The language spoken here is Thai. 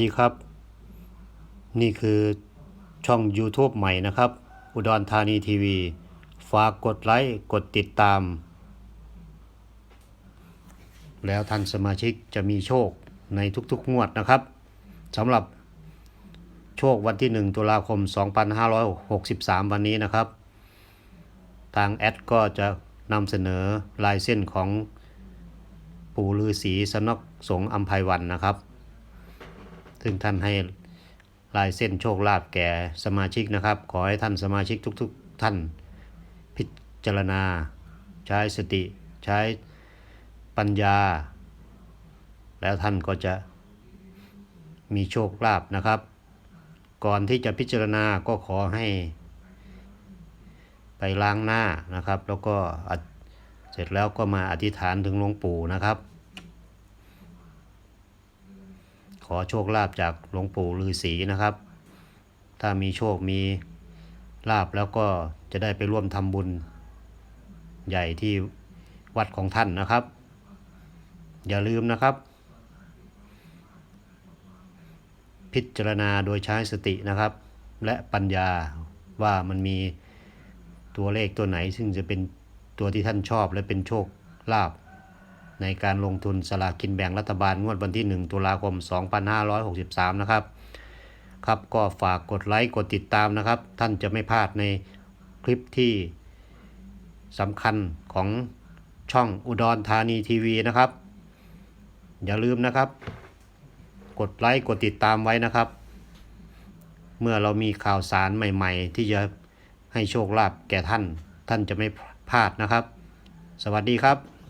ดีครับ นี่คือช่อง YouTube ใหม่นะครับ อุดรธานีทีวี ฝากกดไลค์ กดติดตาม แล้วท่านสมาชิกจะมีโชคในทุกๆงวดนะครับสำหรับโชควันที่ 1 ตุลาคม 2563 วันนี้นะครับ ทางแอดก็จะนำเสนอลายเส้นของปู่ฤาษีสนกสงอัมภัยวันนะครับ ซึ่งท่านให้ลายเส้นโชคลาภแก่สมาชิกนะครับ ขอให้ท่านสมาชิกทุกๆท่าน พิจารณา ใช้สติ ใช้ปัญญา แล้วท่านก็จะมีโชคลาภนะครับ ก่อนที่จะพิจารณาก็ขอให้ไปล้างหน้านะครับ แล้วก็เสร็จแล้วก็มาอธิษฐานถึงหลวงปู่นะครับ ข อโชคลาภจากหลวงปู่ฤาษีนะครับ ถ้ามีโชคมีลาบแล้วก็จะได้ไปร่วมทำบุญใหญ่ที่วัดของท่านนะครับ อย่าลืมนะครับ พิจารณาโดยใช้สตินะครับ และปัญญาว่ามันมีตัวเลขตัวไหน ซึ่งจะเป็นตัวที่ท่านชอบและเป็นโชคลาภ ในการลงทุนสลากกินแบ่งรัฐบาลงวดวันที่ 1 ตุลาคม 2563 นะครับครับก็ฝากกดไลค์กดติดตามนะครับ ท่านจะไม่พลาดในคลิปที่สำคัญของช่องอุดรธานีทีวีนะครับ อย่าลืมนะครับ กดไลค์กดติดตามไว้นะครับ เมื่อเรามีข่าวสารใหม่ ๆ ที่จะให้โชคลาภแก่ท่าน ท่านจะไม่พลาดนะครับ สวัสดีครับ